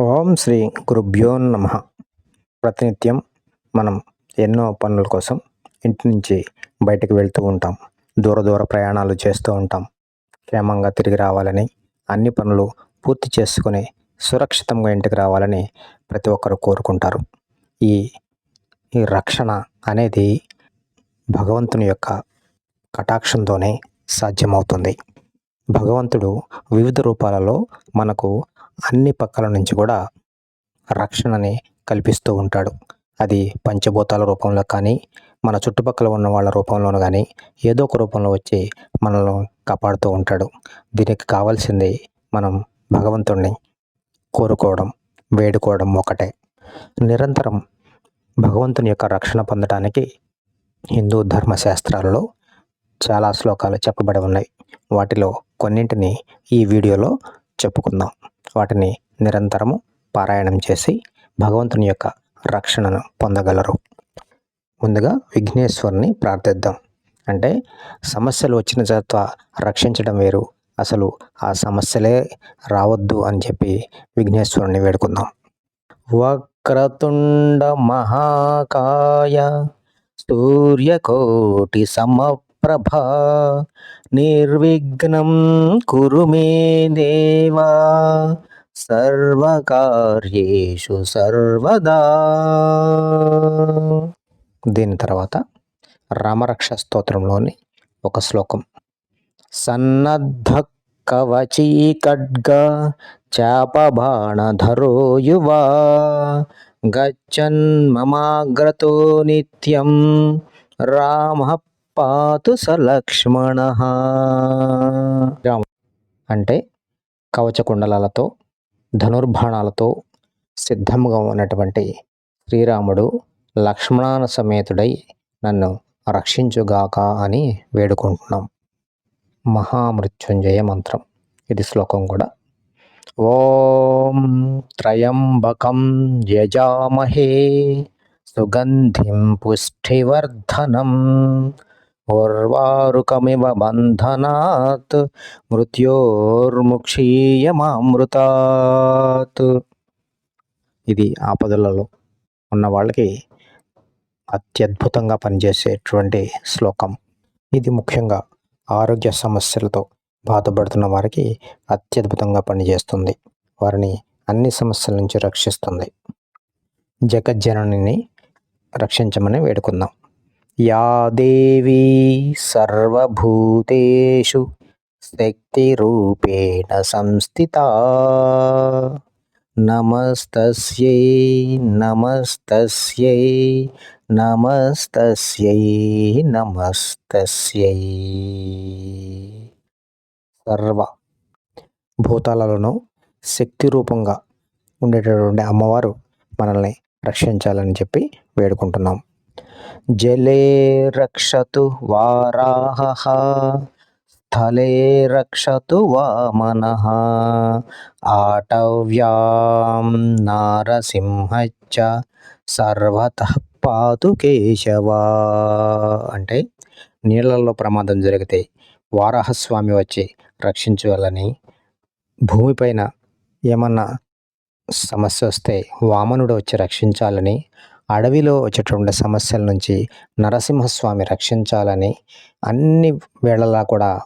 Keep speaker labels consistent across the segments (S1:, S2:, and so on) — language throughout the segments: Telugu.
S1: ఓం శ్రీ గురుభ్యో నమ. ప్రతినిత్యం మనం ఎన్నో పనుల కోసం ఇంటి నుంచి బయటకు వెళ్తూ ఉంటాం. దూర దూర ప్రయాణాలు చేస్తూ ఉంటాం. క్షేమంగా తిరిగి రావాలని అన్ని పనులు పూర్తి చేసుకుని సురక్షితంగా ఇంటికి రావాలని ప్రతి ఒక్కరు కోరుకుంటారు. ఈ ఈ రక్షణ అనేది భగవంతుని యొక్క కటాక్షంతోనే సాధ్యమవుతుంది. భగవంతుడు వివిధ రూపాలలో మనకు అన్ని పక్కల నుంచి కూడా రక్షణని కల్పిస్తూ ఉంటాడు. అది పంచభూతాల రూపంలో కానీ మన చుట్టుపక్కల ఉన్న వాళ్ళ రూపంలోనూ కానీ ఏదో ఒక రూపంలో వచ్చి మనల్ని కాపాడుతూ ఉంటాడు. దీనికి కావాల్సింది మనం భగవంతుణ్ణి కోరుకోవడం వేడుకోవడం ఒకటే. నిరంతరం భగవంతుని యొక్క రక్షణ పొందడానికి హిందూ ధర్మశాస్త్రాలలో చాలా శ్లోకాలు చెప్పబడి ఉన్నాయి. వాటిలో కొన్నింటిని ఈ వీడియోలో చెప్పుకుందాం. వాటిని నిరంతరము పారాయణం చేసి భగవంతుని యొక్క రక్షణను పొందగలరు. ముందుగా విఘ్నేశ్వరుని ప్రార్థిద్దాం. అంటే సమస్యలు వచ్చిన చేత రక్షించడం వేరు. అసలు ఆ సమస్యలే రావద్దు అని చెప్పి విఘ్నేశ్వరుని వేడుకుందాం. వక్రతుండ మహాకాయ సూర్యకోటి ప్రభా నిర్విఘ్నం కురు మే దేవా. సర్వకార్యేషు సర్వదా. దీని తర్వాత రామరక్ష స్తోత్రంలోని ఒక శ్లోకం. సన్నద్ధ కవచీ ఖడ్గ చాపబాణధరో యువా. గచ్చన్ మమాగ్రతో నిత్యం రామ పాతు సలక్ష్మణ అంటే కవచకుండలాలతో ధనుర్బాణాలతో సిద్ధముగా ఉన్నటువంటి శ్రీరాముడు లక్ష్మణాన సమేతుడై నన్ను రక్షించుగాక అని వేడుకుంటున్నాం. మహామృత్యుంజయ మంత్రం. ఇది శ్లోకం కూడా. ఓం త్రయంబకం యజామహే సుగంధిం పుష్టివర్ధనం ఉర్వారుకమివ బంధనాత్ మృత్యోర్ముక్షీయమామృతాత్. ఇది ఆపదలలో ఉన్న వాళ్ళకి అత్యద్భుతంగా పనిచేసేటువంటి శ్లోకం. ఇది ముఖ్యంగా ఆరోగ్య సమస్యలతో బాధపడుతున్న వారికి అత్యద్భుతంగా పనిచేస్తుంది. వారిని అన్ని సమస్యల నుంచి రక్షిస్తుంది. జగజ్జనని రక్షించమని వేడుకుందాం. యా దేవీ సర్వభూతేషు శక్తిరూపేణ సంస్థిత. నమస్తస్యై నమస్తస్యై నమస్తస్యై నమస్తస్యై. సర్వ భూతాలలోనూ శక్తి రూపంగా ఉండేటటువంటి అమ్మవారు మనల్ని రక్షించాలని చెప్పి వేడుకుంటున్నాం. జలే రక్షతు వారాహ స్థలే రక్షతు వామన ఆటవ్యాం నారసింహచ్చ సర్వత పాతు కేశవా అంటే నీళ్ళల్లో ప్రమాదం జరిగితే వారాహస్వామి వచ్చి రక్షించాలని భూమిపైన ఏమన్నా సమస్య వస్తే వామనుడు వచ్చి రక్షించాలని అడవిలో వచ్చేటువంటి సమస్యల నుంచి నరసింహస్వామి రక్షించాలని అన్ని వేళలా కూడా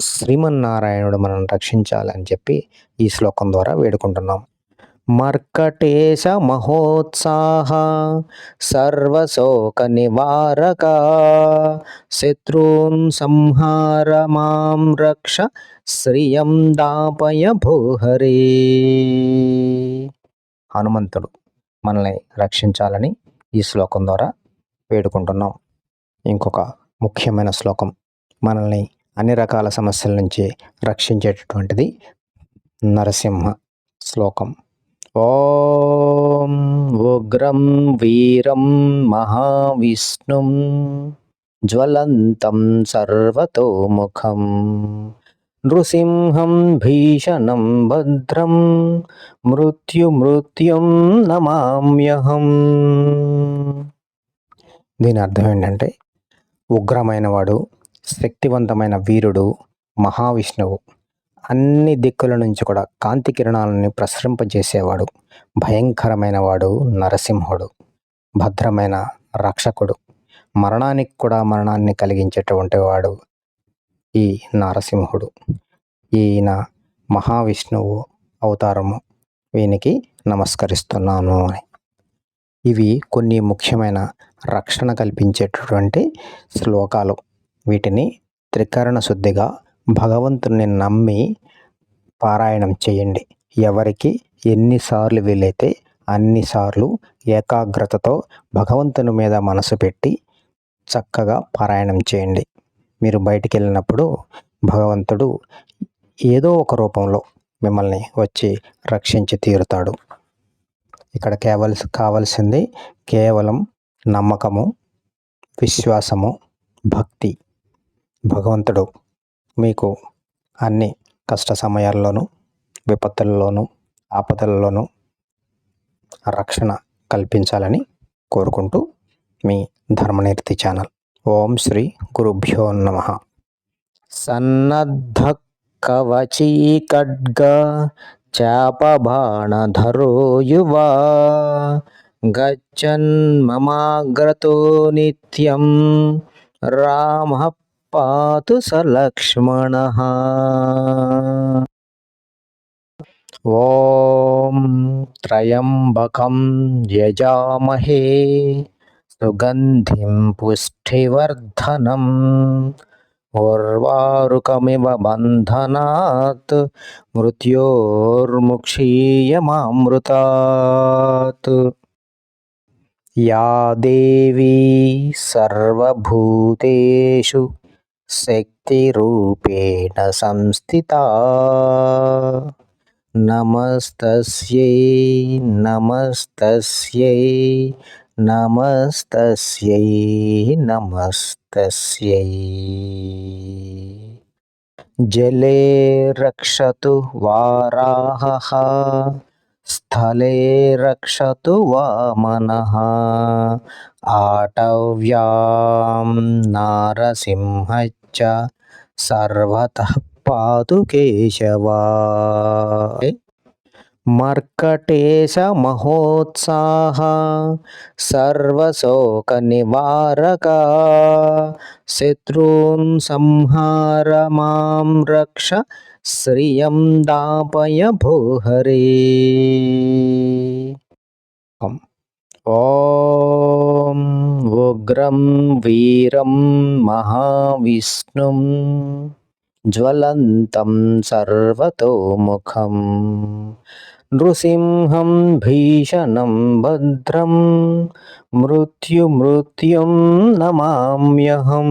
S1: శ్రీమన్నారాయణుడు మనం రక్షించాలని చెప్పి ఈ శ్లోకం ద్వారా వేడుకుంటున్నాం. మర్కటేశ మహోత్సాహ సర్వశోక నివారక శత్రూన్ సంహార మాం రక్ష శ్రియం దాపయ భూహరే. హనుమంతుడు మనల్ని రక్షించాలని ఈ శ్లోకం ద్వారా వేడుకుంటున్నాం. ఇంకొక ముఖ్యమైన శ్లోకం మనల్ని అన్ని రకాల సమస్యల నుంచి రక్షించేటటువంటిది నరసింహ శ్లోకం. ఓం ఉగ్రం వీరం మహావిష్ణుం జ్వలంతం సర్వతోముఖం. నృసింహం భీషణం భద్రం మృత్యుమృత్యుం నమామ్యహం దీని అర్థం ఏంటంటే ఉగ్రమైన వాడు శక్తివంతమైన వీరుడు మహావిష్ణువు అన్ని దిక్కుల నుంచి కూడా కాంతి కిరణాలని ప్రసరింపజేసేవాడు భయంకరమైన వాడు నరసింహుడు భద్రమైన రక్షకుడు మరణానికి కూడా మరణాన్ని కలిగించేటువంటి వాడు ఈ నరసింహుడు. ఈయన మహావిష్ణువు అవతారము వీనికి నమస్కరిస్తున్నాను అని. ఇవి కొన్ని ముఖ్యమైన రక్షణ కల్పించేటటువంటి శ్లోకాలు. వీటిని త్రికరణ శుద్ధిగా భగవంతుని నమ్మి పారాయణం చేయండి. ఎవరికి ఎన్నిసార్లు వీలైతే అన్నిసార్లు ఏకాగ్రతతో భగవంతుని మీద మనసు పెట్టి చక్కగా పారాయణం చేయండి. మీరు బయటికి వెళ్ళినప్పుడు భగవంతుడు ఏదో ఒక రూపంలో మిమ్మల్ని వచ్చి రక్షించి తీరుతాడు. ఇక్కడ కేవలసి కావలసింది కేవలం నమ్మకము విశ్వాసము భక్తి. భగవంతుడు మీకు అన్ని కష్ట సమయాల్లోనూ విపత్తుల్లోనూ ఆపదల్లోనూ రక్షణ కల్పించాలని కోరుకుంటూ మీ ధర్మనిర్తి ఛానల్. ఓం శ్రీ గురుభ్యో నమ. సన్నద్ధ కవచీ ఖడ్గ చాపబాణధరో యువా గచ్చన్మమాగ్రతో నిత్యం రామ పాతు సలక్ష్మణ. ఓం త్రయంబకం యజామహే సుగంధిం పుష్టివర్ధనం ఓర్వారుకమివ బంధనాత్ మృత్యోర్ముక్షీయమామృతాత్ యా దేవీ సర్వభూతేషు శక్తిరూపేణ సంస్థితా నమస్తస్యై నమస్తస్యై నమస్తస్యై నమస్తస్యై. జలే రక్షతు వారాహ స్థలే రక్షతు వామన. ఆటవ్యాం నారసింహచ్చ సర్వత పాతు కేశవా. మర్కటేశ మహోత్సాహ సర్వశోక నివారక శత్రూన్ సంహార మాం రక్ష శ్రియం దాపయ భూహరే. ఓం ఉగ్రం వీరం మహావిష్ణుం. జ్వలంతం సర్వతోముఖం నృసింహం భీషణం భద్రం మృత్యుమృత్యుం నమామ్యహం